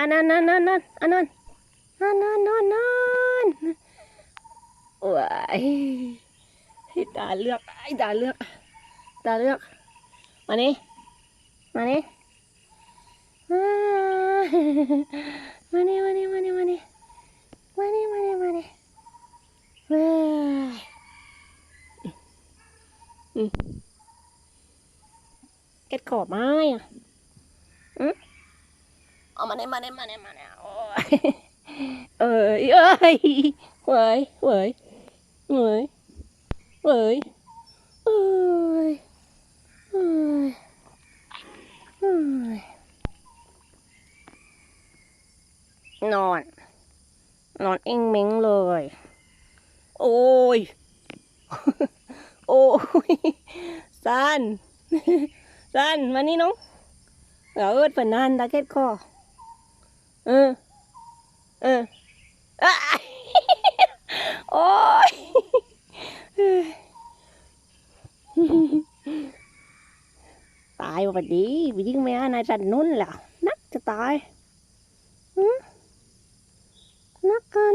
อันนั้นนั่นนั่นนั่นอันนั้นนั่นนั่นนั่นนั่นโอ้ยให้ตาเลือกไอ้ตาเลือก ตาเลือก มานี่มานี่มานี่มานี่มานี่มานี่มานี่มานี่มานี่ว้ายอืมเก็ดขอบไม้อะอืม เอามาเนี่ยมาเนี่ยมาเนี่ยมาเนี่ยโอ้ยเอ้ยเอ้ยเว้ยเว้ยเว้ยเว้ยเอ้ยเอ้ยเอ้ยนอน นอนเอ็งเม้งเลย โอ้ย โอ้ยซันซันมานี่น้องเอาเอิดฝันนานตาเก็ดคอ ออเออโอ้ยตายว่ะดีไปยิงแม่นายจันนุ่นแหละนักจะตายนักกัน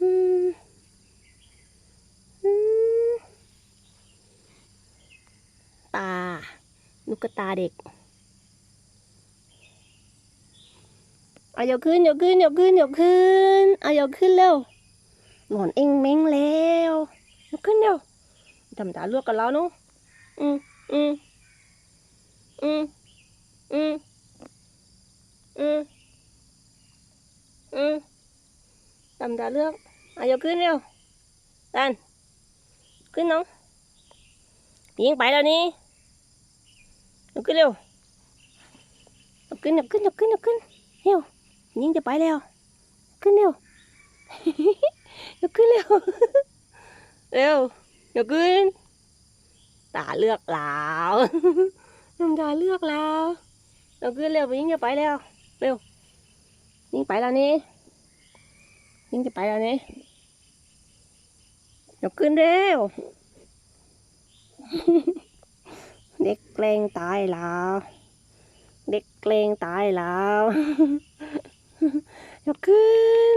อืมอืมตาลูกตาเด็ก เอายกขึ้นยกขึ้นยกขึ้นยกขึ้นเอายกขึ้นเร็วหลอนเองเม้งแล้วยกขึ้นเร็วทำตาลวกกันแล้วนาะอืมอืมอืมอืมอืมอืมทำตาเลือกเอายกขึ้นเร็วดันขึ้นน้องยิงไปแล้วนี่ยกขึ้นเร็วยกขึ้นยกขึ้นยกขึ้นยกขึ้นเร็ว ยิงจะไปแล้ว ขึ้นเร็ว ยกขึ้นเร็ว เร็วยกขึ้น ตาเลือกแล้วน้ำตาเลือกแล้วเราขึ้นเร็วไปยิงจะไปแล้ว เร็ว ยิงไปแล้วนี่ ยิงจะไปแล้วนี่ยกขึ้นเร็ว เด็กเกรงตายแล้ว เด็กเกรงตายแล้ว ยกขึ้น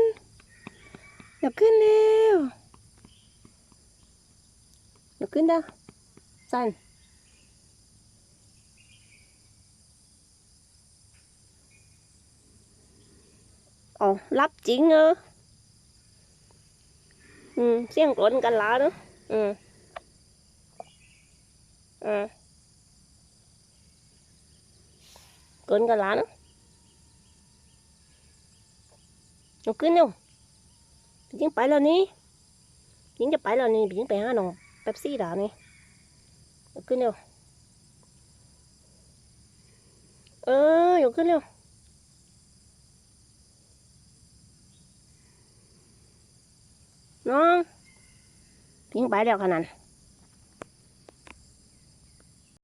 ยกขึ้นเร็วยกขึ้นเด้อสั้น Ồ, lắp chính ơ. Ừ, xiên cuốn กัน lá nữa. Ừ. Ừ. Cuốn กัน lá nữa. Nó cứ nêu. Chính phải là ní. Chính จะไปแล้วนี่ chính ไปหาหนองเป๊ปซี่ด่านี่ยกขึ้นเร็วเออยกขึ้นเร็วน้องพิงไปแล้วขนาด